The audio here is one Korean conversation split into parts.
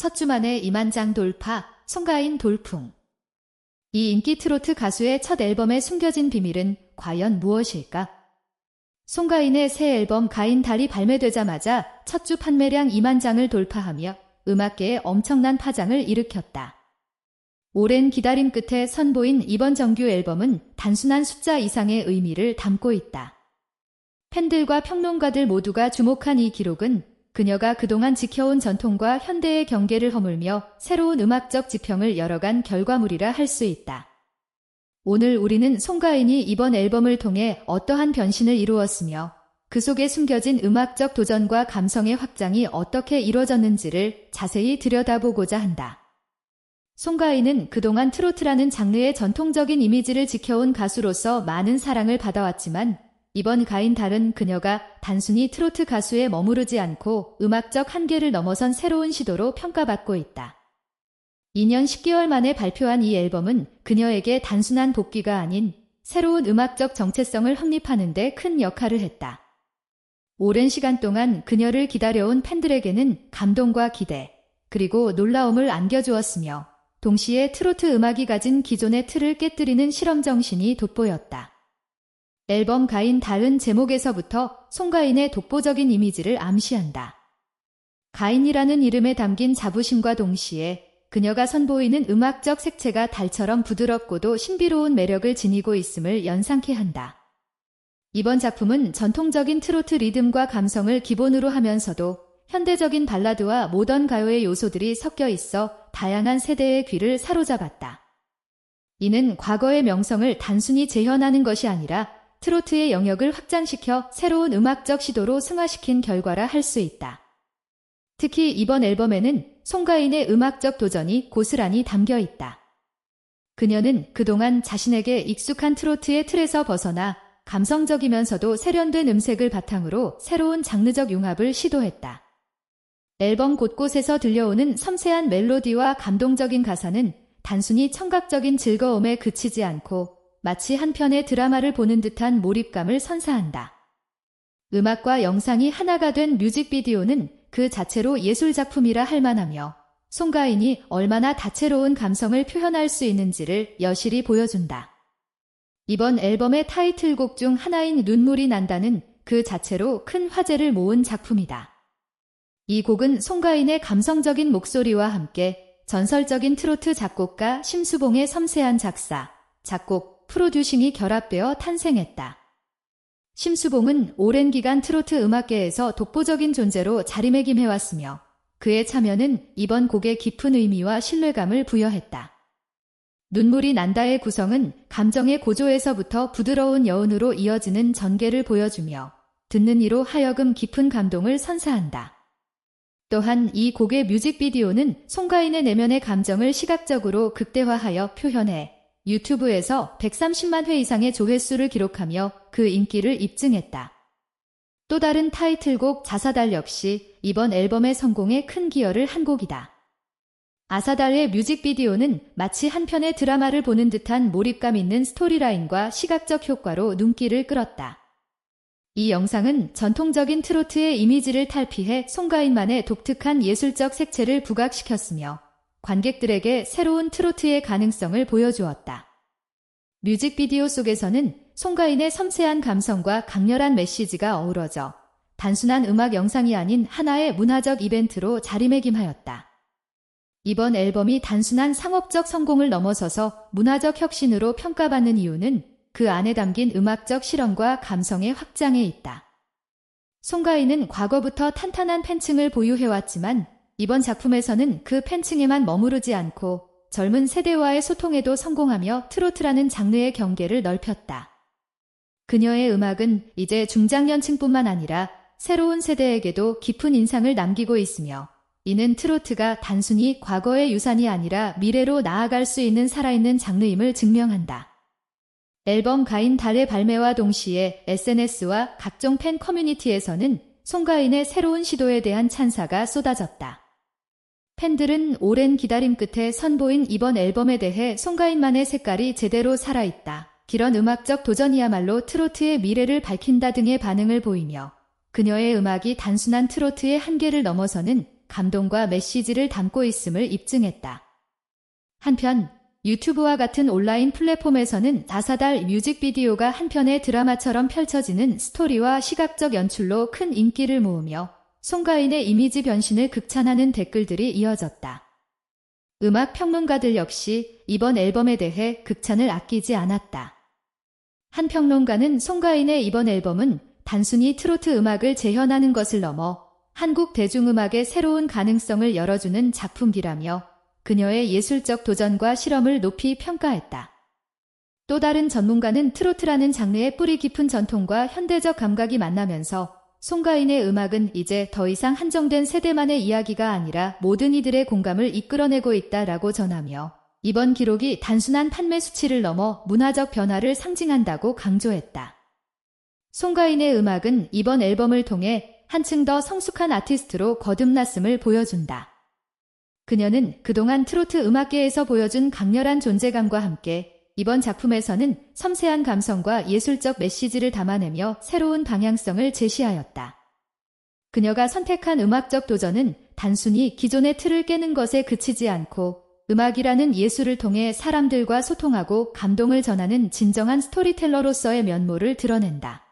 첫 주 만에 2만 장 돌파, 송가인 돌풍. 이 인기 트로트 가수의 첫 앨범에 숨겨진 비밀은 과연 무엇일까? 송가인의 새 앨범 가인 달이 발매되자마자 첫 주 판매량 2만 장을 돌파하며 음악계에 엄청난 파장을 일으켰다. 오랜 기다림 끝에 선보인 이번 정규 앨범은 단순한 숫자 이상의 의미를 담고 있다. 팬들과 평론가들 모두가 주목한 이 기록은 그녀가 그동안 지켜온 전통과 현대의 경계를 허물며 새로운 음악적 지평을 열어간 결과물이라 할 수 있다. 오늘 우리는 송가인이 이번 앨범을 통해 어떠한 변신을 이루었으며 그 속에 숨겨진 음악적 도전과 감성의 확장이 어떻게 이루어졌는지를 자세히 들여다보고자 한다. 송가인은 그동안 트로트라는 장르의 전통적인 이미지를 지켜온 가수로서 많은 사랑을 받아왔지만 이번 가인 달은 그녀가 단순히 트로트 가수에 머무르지 않고 음악적 한계를 넘어선 새로운 시도로 평가받고 있다. 2년 10개월 만에 발표한 이 앨범은 그녀에게 단순한 복귀가 아닌 새로운 음악적 정체성을 확립하는 데 큰 역할을 했다. 오랜 시간 동안 그녀를 기다려온 팬들에게는 감동과 기대, 그리고 놀라움을 안겨주었으며 동시에 트로트 음악이 가진 기존의 틀을 깨뜨리는 실험 정신이 돋보였다. 앨범 가인 다른 제목에서부터 송가인의 독보적인 이미지를 암시한다. 가인이라는 이름에 담긴 자부심과 동시에 그녀가 선보이는 음악적 색채가 달처럼 부드럽고도 신비로운 매력을 지니고 있음을 연상케 한다. 이번 작품은 전통적인 트로트 리듬과 감성을 기본으로 하면서도 현대적인 발라드와 모던 가요의 요소들이 섞여 있어 다양한 세대의 귀를 사로잡았다. 이는 과거의 명성을 단순히 재현하는 것이 아니라 트로트의 영역을 확장시켜 새로운 음악적 시도로 승화시킨 결과라 할 수 있다. 특히 이번 앨범에는 송가인의 음악적 도전이 고스란히 담겨 있다. 그녀는 그동안 자신에게 익숙한 트로트의 틀에서 벗어나 감성적이면서도 세련된 음색을 바탕으로 새로운 장르적 융합을 시도했다. 앨범 곳곳에서 들려오는 섬세한 멜로디와 감동적인 가사는 단순히 청각적인 즐거움에 그치지 않고 마치 한 편의 드라마를 보는 듯한 몰입감을 선사한다. 음악과 영상이 하나가 된 뮤직비디오는 그 자체로 예술작품이라 할 만하며 송가인이 얼마나 다채로운 감성을 표현할 수 있는지를 여실히 보여준다. 이번 앨범의 타이틀곡 중 하나인 눈물이 난다는 그 자체로 큰 화제를 모은 작품이다. 이 곡은 송가인의 감성적인 목소리와 함께 전설적인 트로트 작곡가 심수봉의 섬세한 작사, 작곡, 프로듀싱이 결합되어 탄생했다. 심수봉은 오랜 기간 트로트 음악계에서 독보적인 존재로 자리매김해왔으며 그의 참여는 이번 곡에 깊은 의미와 신뢰감을 부여했다. 눈물이 난다의 구성은 감정의 고조에서부터 부드러운 여운으로 이어지는 전개를 보여주며 듣는 이로 하여금 깊은 감동을 선사한다. 또한 이 곡의 뮤직비디오는 송가인의 내면의 감정을 시각적으로 극대화하여 표현해 유튜브에서 130만 회 이상의 조회수를 기록하며 그 인기를 입증했다. 또 다른 타이틀곡 자사달 역시 이번 앨범의 성공에 큰 기여를 한 곡이다. 아사달의 뮤직비디오는 마치 한 편의 드라마를 보는 듯한 몰입감 있는 스토리라인과 시각적 효과로 눈길을 끌었다. 이 영상은 전통적인 트로트의 이미지를 탈피해 송가인만의 독특한 예술적 색채를 부각시켰으며 관객들에게 새로운 트로트의 가능성을 보여주었다. 뮤직비디오 속에서는 송가인의 섬세한 감성과 강렬한 메시지가 어우러져 단순한 음악 영상이 아닌 하나의 문화적 이벤트로 자리매김하였다. 이번 앨범이 단순한 상업적 성공을 넘어서서 문화적 혁신으로 평가받는 이유는 그 안에 담긴 음악적 실험과 감성의 확장에 있다. 송가인은 과거부터 탄탄한 팬층을 보유해왔지만 이번 작품에서는 그 팬층에만 머무르지 않고 젊은 세대와의 소통에도 성공하며 트로트라는 장르의 경계를 넓혔다. 그녀의 음악은 이제 중장년층뿐만 아니라 새로운 세대에게도 깊은 인상을 남기고 있으며 이는 트로트가 단순히 과거의 유산이 아니라 미래로 나아갈 수 있는 살아있는 장르임을 증명한다. 앨범 가인 달의 발매와 동시에 SNS와 각종 팬 커뮤니티에서는 송가인의 새로운 시도에 대한 찬사가 쏟아졌다. 팬들은 오랜 기다림 끝에 선보인 이번 앨범에 대해 송가인만의 색깔이 제대로 살아있다. 기런 음악적 도전이야말로 트로트의 미래를 밝힌다 등의 반응을 보이며 그녀의 음악이 단순한 트로트의 한계를 넘어서는 감동과 메시지를 담고 있음을 입증했다. 한편 유튜브와 같은 온라인 플랫폼에서는 다사달 뮤직비디오가 한편의 드라마처럼 펼쳐지는 스토리와 시각적 연출로 큰 인기를 모으며 송가인의 이미지 변신을 극찬하는 댓글들이 이어졌다. 음악 평론가들 역시 이번 앨범에 대해 극찬을 아끼지 않았다. 한 평론가는 송가인의 이번 앨범은 단순히 트로트 음악을 재현하는 것을 넘어 한국 대중음악의 새로운 가능성을 열어주는 작품기라며 그녀의 예술적 도전과 실험을 높이 평가했다. 또 다른 전문가는 트로트라는 장르의 뿌리 깊은 전통과 현대적 감각이 만나면서 송가인의 음악은 이제 더 이상 한정된 세대만의 이야기가 아니라 모든 이들의 공감을 이끌어내고 있다라고 전하며 이번 기록이 단순한 판매 수치를 넘어 문화적 변화를 상징한다고 강조했다. 송가인의 음악은 이번 앨범을 통해 한층 더 성숙한 아티스트로 거듭났음을 보여준다. 그녀는 그동안 트로트 음악계에서 보여준 강렬한 존재감과 함께 이번 작품에서는 섬세한 감성과 예술적 메시지를 담아내며 새로운 방향성을 제시하였다. 그녀가 선택한 음악적 도전은 단순히 기존의 틀을 깨는 것에 그치지 않고 음악이라는 예술을 통해 사람들과 소통하고 감동을 전하는 진정한 스토리텔러로서의 면모를 드러낸다.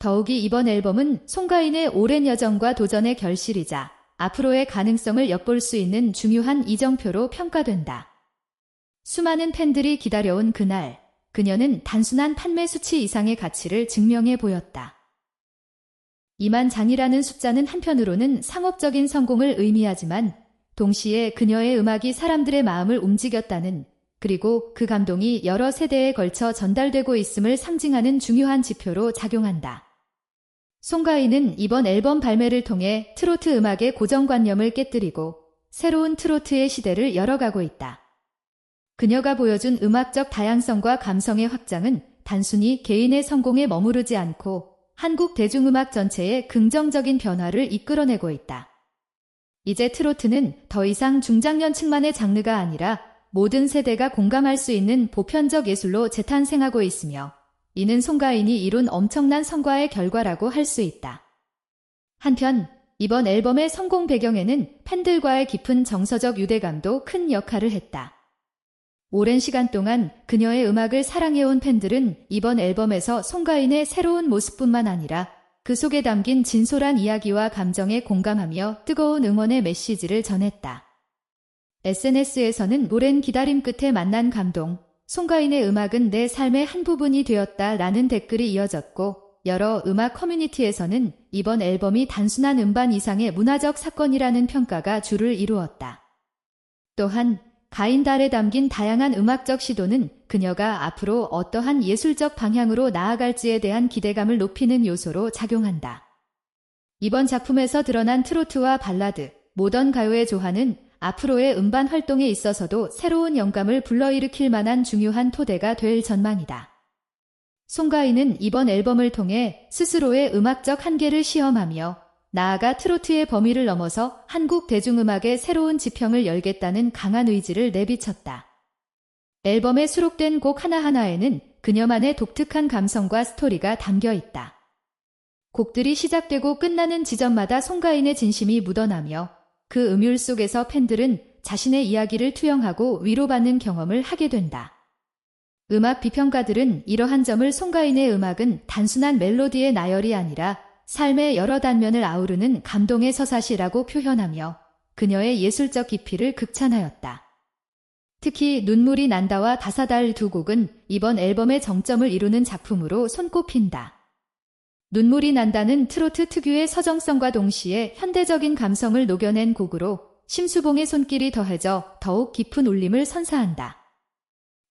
더욱이 이번 앨범은 송가인의 오랜 여정과 도전의 결실이자 앞으로의 가능성을 엿볼 수 있는 중요한 이정표로 평가된다. 수많은 팬들이 기다려온 그날, 그녀는 단순한 판매 수치 이상의 가치를 증명해 보였다. 2만 장이라는 숫자는 한편으로는 상업적인 성공을 의미하지만 동시에 그녀의 음악이 사람들의 마음을 움직였다는 그리고 그 감동이 여러 세대에 걸쳐 전달되고 있음을 상징하는 중요한 지표로 작용한다. 송가인은 이번 앨범 발매를 통해 트로트 음악의 고정관념을 깨뜨리고 새로운 트로트의 시대를 열어가고 있다. 그녀가 보여준 음악적 다양성과 감성의 확장은 단순히 개인의 성공에 머무르지 않고 한국 대중음악 전체의 긍정적인 변화를 이끌어내고 있다. 이제 트로트는 더 이상 중장년층만의 장르가 아니라 모든 세대가 공감할 수 있는 보편적 예술로 재탄생하고 있으며 이는 송가인이 이룬 엄청난 성과의 결과라고 할 수 있다. 한편 이번 앨범의 성공 배경에는 팬들과의 깊은 정서적 유대감도 큰 역할을 했다. 오랜 시간 동안 그녀의 음악을 사랑해온 팬들은 이번 앨범에서 송가인의 새로운 모습뿐만 아니라 그 속에 담긴 진솔한 이야기와 감정에 공감하며 뜨거운 응원의 메시지를 전했다. SNS에서는 오랜 기다림 끝에 만난 감동, 송가인의 음악은 내 삶의 한 부분이 되었다 라는 댓글이 이어졌고 여러 음악 커뮤니티에서는 이번 앨범이 단순한 음반 이상의 문화적 사건이라는 평가가 줄을 이루었다. 또한 가인달에 담긴 다양한 음악적 시도는 그녀가 앞으로 어떠한 예술적 방향으로 나아갈지에 대한 기대감을 높이는 요소로 작용한다. 이번 작품에서 드러난 트로트와 발라드, 모던 가요의 조화는 앞으로의 음반 활동에 있어서도 새로운 영감을 불러일으킬 만한 중요한 토대가 될 전망이다. 송가인은 이번 앨범을 통해 스스로의 음악적 한계를 시험하며 나아가 트로트의 범위를 넘어서 한국 대중음악의 새로운 지평을 열겠다는 강한 의지를 내비쳤다. 앨범에 수록된 곡 하나하나에는 그녀만의 독특한 감성과 스토리가 담겨 있다. 곡들이 시작되고 끝나는 지점마다 송가인의 진심이 묻어나며 그 음율 속에서 팬들은 자신의 이야기를 투영하고 위로받는 경험을 하게 된다. 음악 비평가들은 이러한 점을 송가인의 음악은 단순한 멜로디의 나열이 아니라 삶의 여러 단면을 아우르는 감동의 서사시라고 표현하며 그녀의 예술적 깊이를 극찬하였다. 특히 눈물이 난다와 다사달 두 곡은 이번 앨범의 정점을 이루는 작품으로 손꼽힌다. 눈물이 난다는 트로트 특유의 서정성과 동시에 현대적인 감성을 녹여낸 곡으로 심수봉의 손길이 더해져 더욱 깊은 울림을 선사한다.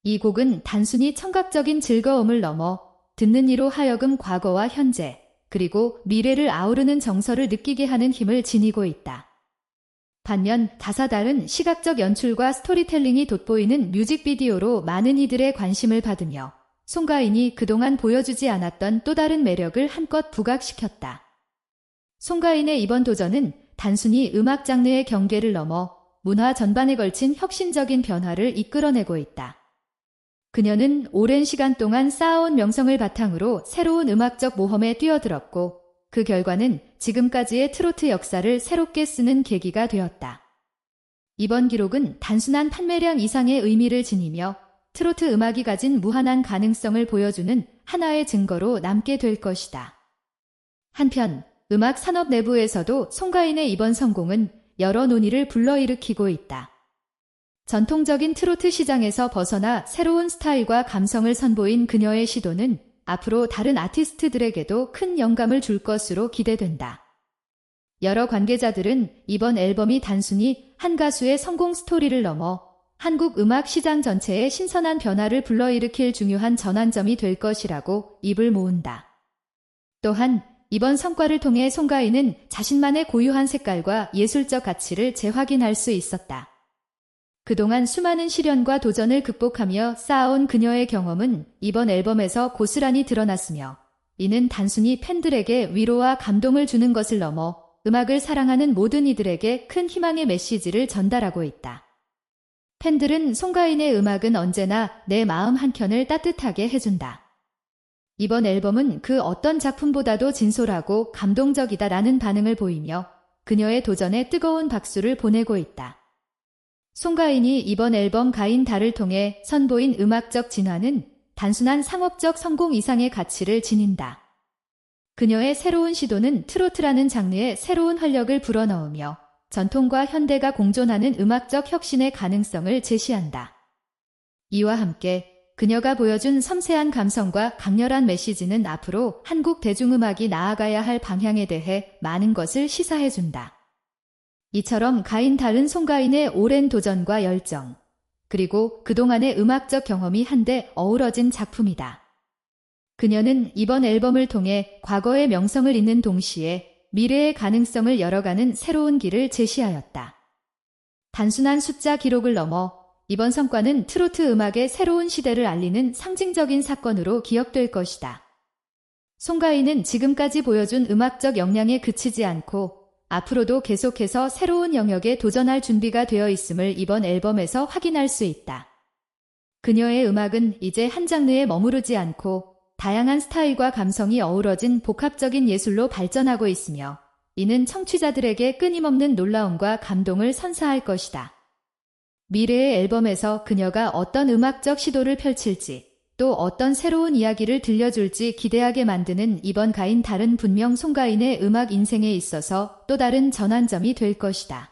이 곡은 단순히 청각적인 즐거움을 넘어 듣는 이로 하여금 과거와 현재, 그리고 미래를 아우르는 정서를 느끼게 하는 힘을 지니고 있다. 반면 다사달은 시각적 연출과 스토리텔링이 돋보이는 뮤직비디오로 많은 이들의 관심을 받으며 송가인이 그동안 보여주지 않았던 또 다른 매력을 한껏 부각시켰다. 송가인의 이번 도전은 단순히 음악 장르의 경계를 넘어 문화 전반에 걸친 혁신적인 변화를 이끌어내고 있다. 그녀는 오랜 시간 동안 쌓아온 명성을 바탕으로 새로운 음악적 모험에 뛰어들었고 그 결과는 지금까지의 트로트 역사를 새롭게 쓰는 계기가 되었다. 이번 기록은 단순한 판매량 이상의 의미를 지니며 트로트 음악이 가진 무한한 가능성을 보여주는 하나의 증거로 남게 될 것이다. 한편 음악 산업 내부에서도 송가인의 이번 성공은 여러 논의를 불러일으키고 있다. 전통적인 트로트 시장에서 벗어나 새로운 스타일과 감성을 선보인 그녀의 시도는 앞으로 다른 아티스트들에게도 큰 영감을 줄 것으로 기대된다. 여러 관계자들은 이번 앨범이 단순히 한 가수의 성공 스토리를 넘어 한국 음악 시장 전체에 신선한 변화를 불러일으킬 중요한 전환점이 될 것이라고 입을 모은다. 또한 이번 성과를 통해 송가인은 자신만의 고유한 색깔과 예술적 가치를 재확인할 수 있었다. 그동안 수많은 시련과 도전을 극복하며 쌓아온 그녀의 경험은 이번 앨범에서 고스란히 드러났으며 이는 단순히 팬들에게 위로와 감동을 주는 것을 넘어 음악을 사랑하는 모든 이들에게 큰 희망의 메시지를 전달하고 있다. 팬들은 송가인의 음악은 언제나 내 마음 한켠을 따뜻하게 해준다. 이번 앨범은 그 어떤 작품보다도 진솔하고 감동적이다라는 반응을 보이며 그녀의 도전에 뜨거운 박수를 보내고 있다. 송가인이 이번 앨범 가인 달을 통해 선보인 음악적 진화는 단순한 상업적 성공 이상의 가치를 지닌다. 그녀의 새로운 시도는 트로트라는 장르에 새로운 활력을 불어넣으며 전통과 현대가 공존하는 음악적 혁신의 가능성을 제시한다. 이와 함께 그녀가 보여준 섬세한 감성과 강렬한 메시지는 앞으로 한국 대중음악이 나아가야 할 방향에 대해 많은 것을 시사해준다. 이처럼 가인 다른 송가인의 오랜 도전과 열정, 그리고 그동안의 음악적 경험이 한데 어우러진 작품이다. 그녀는 이번 앨범을 통해 과거의 명성을 잇는 동시에 미래의 가능성을 열어가는 새로운 길을 제시하였다. 단순한 숫자 기록을 넘어 이번 성과는 트로트 음악의 새로운 시대를 알리는 상징적인 사건으로 기억될 것이다. 송가인은 지금까지 보여준 음악적 역량에 그치지 않고 앞으로도 계속해서 새로운 영역에 도전할 준비가 되어 있음을 이번 앨범에서 확인할 수 있다. 그녀의 음악은 이제 한 장르에 머무르지 않고 다양한 스타일과 감성이 어우러진 복합적인 예술로 발전하고 있으며 이는 청취자들에게 끊임없는 놀라움과 감동을 선사할 것이다. 미래의 앨범에서 그녀가 어떤 음악적 시도를 펼칠지 또 어떤 새로운 이야기를 들려줄지 기대하게 만드는 이번 가인 달은 분명 송가인의 음악 인생에 있어서 또 다른 전환점이 될 것이다.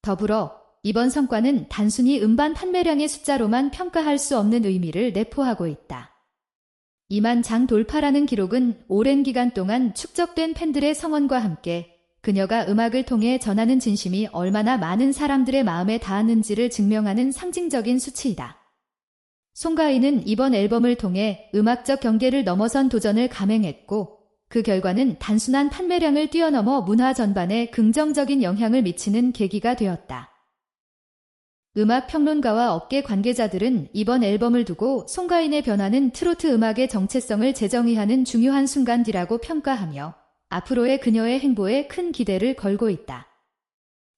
더불어 이번 성과는 단순히 음반 판매량의 숫자로만 평가할 수 없는 의미를 내포하고 있다. 2만 장 돌파라는 기록은 오랜 기간 동안 축적된 팬들의 성원과 함께 그녀가 음악을 통해 전하는 진심이 얼마나 많은 사람들의 마음에 닿았는지를 증명하는 상징적인 수치이다. 송가인은 이번 앨범을 통해 음악적 경계를 넘어선 도전을 감행했고 그 결과는 단순한 판매량을 뛰어넘어 문화 전반에 긍정적인 영향을 미치는 계기가 되었다. 음악 평론가와 업계 관계자들은 이번 앨범을 두고 송가인의 변화는 트로트 음악의 정체성을 재정의하는 중요한 순간이라고 평가하며 앞으로의 그녀의 행보에 큰 기대를 걸고 있다.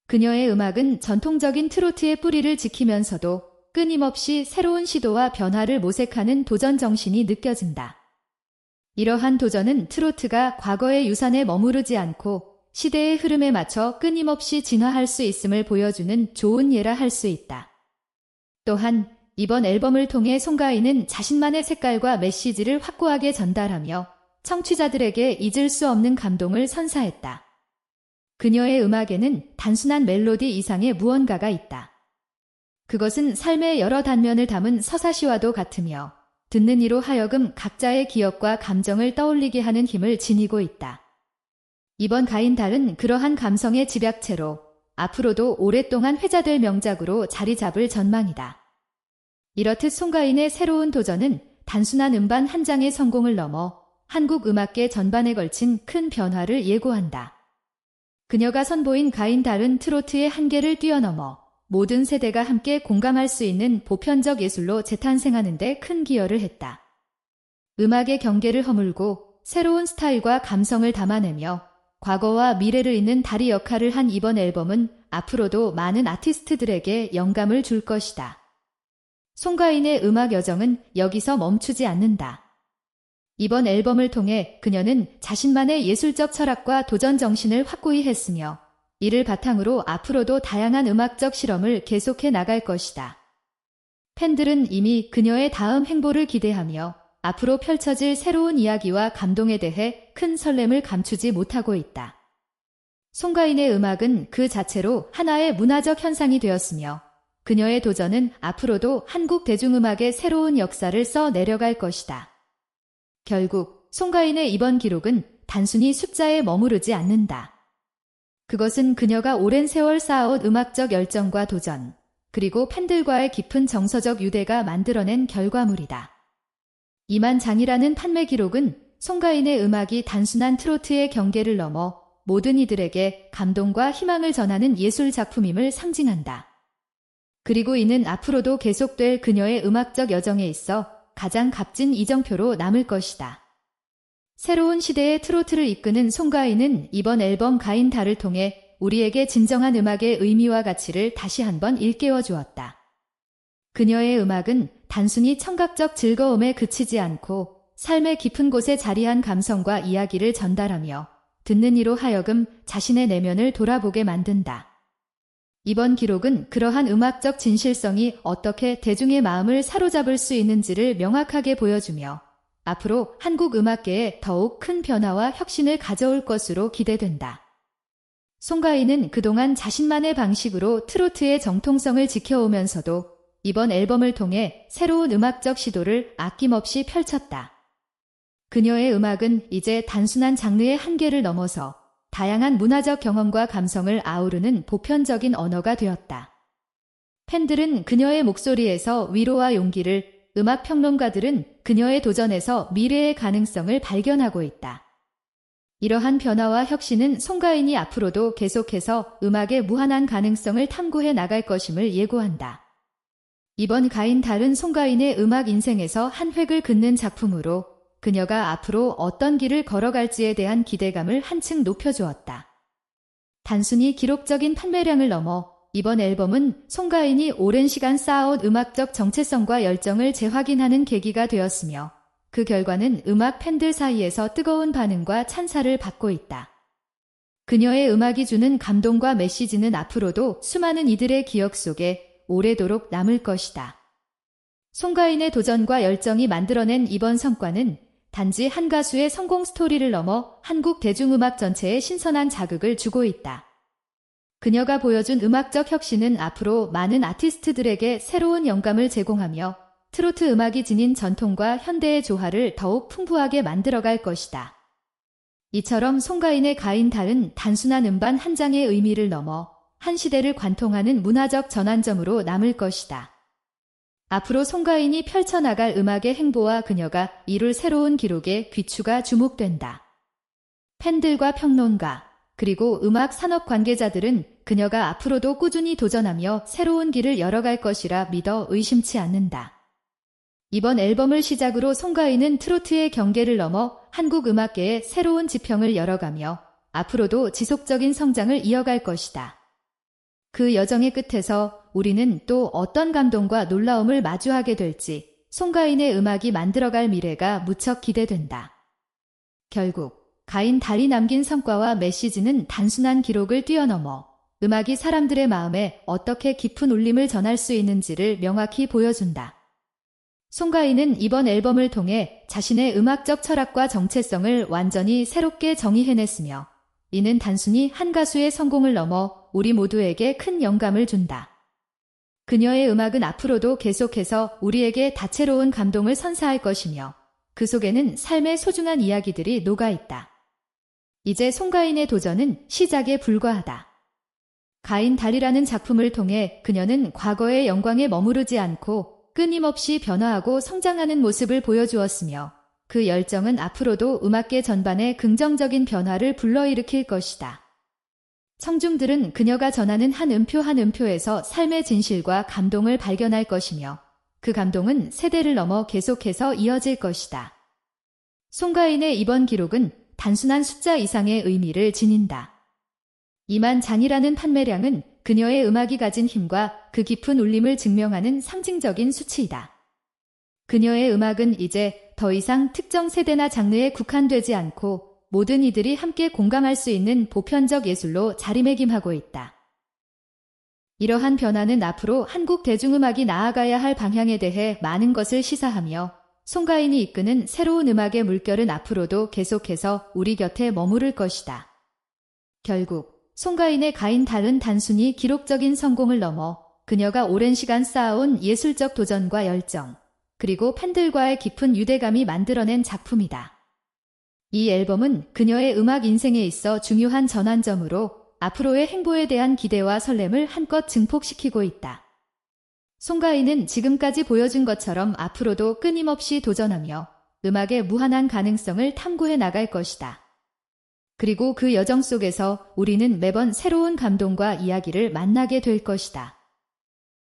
그녀의 음악은 전통적인 트로트의 뿌리를 지키면서도 끊임없이 새로운 시도와 변화를 모색하는 도전 정신이 느껴진다. 이러한 도전은 트로트가 과거의 유산에 머무르지 않고 시대의 흐름에 맞춰 끊임없이 진화할 수 있음을 보여주는 좋은 예라 할 수 있다. 또한 이번 앨범을 통해 송가인은 자신만의 색깔과 메시지를 확고하게 전달하며 청취자들에게 잊을 수 없는 감동을 선사했다. 그녀의 음악에는 단순한 멜로디 이상의 무언가가 있다. 그것은 삶의 여러 단면을 담은 서사시와도 같으며 듣는 이로 하여금 각자의 기억과 감정을 떠올리게 하는 힘을 지니고 있다. 이번 가인달은 그러한 감성의 집약체로 앞으로도 오랫동안 회자될 명작으로 자리 잡을 전망이다. 이렇듯 송가인의 새로운 도전은 단순한 음반 한 장의 성공을 넘어 한국 음악계 전반에 걸친 큰 변화를 예고한다. 그녀가 선보인 가인달은 트로트의 한계를 뛰어넘어 모든 세대가 함께 공감할 수 있는 보편적 예술로 재탄생하는 데 큰 기여를 했다. 음악의 경계를 허물고 새로운 스타일과 감성을 담아내며 과거와 미래를 잇는 다리 역할을 한 이번 앨범은 앞으로도 많은 아티스트들에게 영감을 줄 것이다. 송가인의 음악 여정은 여기서 멈추지 않는다. 이번 앨범을 통해 그녀는 자신만의 예술적 철학과 도전 정신을 확고히 했으며 이를 바탕으로 앞으로도 다양한 음악적 실험을 계속해 나갈 것이다. 팬들은 이미 그녀의 다음 행보를 기대하며 앞으로 펼쳐질 새로운 이야기와 감동에 대해 큰 설렘을 감추지 못하고 있다. 송가인의 음악은 그 자체로 하나의 문화적 현상이 되었으며 그녀의 도전은 앞으로도 한국 대중음악의 새로운 역사를 써 내려갈 것이다. 결국 송가인의 이번 기록은 단순히 숫자에 머무르지 않는다. 그것은 그녀가 오랜 세월 쌓아온 음악적 열정과 도전, 그리고 팬들과의 깊은 정서적 유대가 만들어낸 결과물이다. 이만 장이라는 판매 기록은 송가인의 음악이 단순한 트로트의 경계를 넘어 모든 이들에게 감동과 희망을 전하는 예술 작품임을 상징한다. 그리고 이는 앞으로도 계속될 그녀의 음악적 여정에 있어 가장 값진 이정표로 남을 것이다. 새로운 시대의 트로트를 이끄는 송가인은 이번 앨범 가인 달을 통해 우리에게 진정한 음악의 의미와 가치를 다시 한번 일깨워 주었다. 그녀의 음악은 단순히 청각적 즐거움에 그치지 않고 삶의 깊은 곳에 자리한 감성과 이야기를 전달하며 듣는 이로 하여금 자신의 내면을 돌아보게 만든다. 이번 기록은 그러한 음악적 진실성이 어떻게 대중의 마음을 사로잡을 수 있는지를 명확하게 보여주며 앞으로 한국 음악계에 더욱 큰 변화와 혁신을 가져올 것으로 기대된다. 송가인은 그동안 자신만의 방식으로 트로트의 정통성을 지켜오면서도 이번 앨범을 통해 새로운 음악적 시도를 아낌없이 펼쳤다. 그녀의 음악은 이제 단순한 장르의 한계를 넘어서 다양한 문화적 경험과 감성을 아우르는 보편적인 언어가 되었다. 팬들은 그녀의 목소리에서 위로와 용기를, 음악 평론가들은 그녀의 도전에서 미래의 가능성을 발견하고 있다. 이러한 변화와 혁신은 송가인이 앞으로도 계속해서 음악의 무한한 가능성을 탐구해 나갈 것임을 예고한다. 이번 가인 달은 송가인의 음악 인생에서 한 획을 긋는 작품으로 그녀가 앞으로 어떤 길을 걸어갈지에 대한 기대감을 한층 높여주었다. 단순히 기록적인 판매량을 넘어 이번 앨범은 송가인이 오랜 시간 쌓아온 음악적 정체성과 열정을 재확인하는 계기가 되었으며 그 결과는 음악 팬들 사이에서 뜨거운 반응과 찬사를 받고 있다. 그녀의 음악이 주는 감동과 메시지는 앞으로도 수많은 이들의 기억 속에 오래도록 남을 것이다. 송가인의 도전과 열정이 만들어낸 이번 성과는 단지 한 가수의 성공 스토리를 넘어 한국 대중음악 전체에 신선한 자극을 주고 있다. 그녀가 보여준 음악적 혁신은 앞으로 많은 아티스트들에게 새로운 영감을 제공하며 트로트 음악이 지닌 전통과 현대의 조화를 더욱 풍부하게 만들어갈 것이다. 이처럼 송가인의 가인 달은 단순한 음반 한 장의 의미를 넘어 한 시대를 관통하는 문화적 전환점으로 남을 것이다. 앞으로 송가인이 펼쳐나갈 음악의 행보와 그녀가 이룰 새로운 기록에 귀추가 주목된다. 팬들과 평론가, 그리고 음악 산업 관계자들은 그녀가 앞으로도 꾸준히 도전하며 새로운 길을 열어갈 것이라 믿어 의심치 않는다. 이번 앨범을 시작으로 송가인은 트로트의 경계를 넘어 한국 음악계에 새로운 지평을 열어가며 앞으로도 지속적인 성장을 이어갈 것이다. 그 여정의 끝에서 우리는 또 어떤 감동과 놀라움을 마주하게 될지 송가인의 음악이 만들어갈 미래가 무척 기대된다. 결국 가인 달이 남긴 성과와 메시지는 단순한 기록을 뛰어넘어 음악이 사람들의 마음에 어떻게 깊은 울림을 전할 수 있는지를 명확히 보여준다. 송가인은 이번 앨범을 통해 자신의 음악적 철학과 정체성을 완전히 새롭게 정의해냈으며 이는 단순히 한 가수의 성공을 넘어 우리 모두에게 큰 영감을 준다. 그녀의 음악은 앞으로도 계속해서 우리에게 다채로운 감동을 선사할 것이며 그 속에는 삶의 소중한 이야기들이 녹아 있다. 이제 송가인의 도전은 시작에 불과하다. 가인 달이라는 작품을 통해 그녀는 과거의 영광에 머무르지 않고 끊임없이 변화하고 성장하는 모습을 보여주었으며 그 열정은 앞으로도 음악계 전반에 긍정적인 변화를 불러일으킬 것이다. 청중들은 그녀가 전하는 한 음표 한 음표에서 삶의 진실과 감동을 발견할 것이며 그 감동은 세대를 넘어 계속해서 이어질 것이다. 송가인의 이번 기록은 단순한 숫자 이상의 의미를 지닌다. 이만 장이라는 판매량은 그녀의 음악이 가진 힘과 그 깊은 울림을 증명하는 상징적인 수치이다. 그녀의 음악은 이제 더 이상 특정 세대나 장르에 국한되지 않고 모든 이들이 함께 공감할 수 있는 보편적 예술로 자리매김하고 있다. 이러한 변화는 앞으로 한국 대중음악이 나아가야 할 방향에 대해 많은 것을 시사하며 송가인이 이끄는 새로운 음악의 물결은 앞으로도 계속해서 우리 곁에 머무를 것이다. 결국 송가인의 가인 달은 단순히 기록적인 성공을 넘어 그녀가 오랜 시간 쌓아온 예술적 도전과 열정, 그리고 팬들과의 깊은 유대감이 만들어낸 작품이다. 이 앨범은 그녀의 음악 인생에 있어 중요한 전환점으로 앞으로의 행보에 대한 기대와 설렘을 한껏 증폭시키고 있다. 송가인은 지금까지 보여준 것처럼 앞으로도 끊임없이 도전하며 음악의 무한한 가능성을 탐구해 나갈 것이다. 그리고 그 여정 속에서 우리는 매번 새로운 감동과 이야기를 만나게 될 것이다.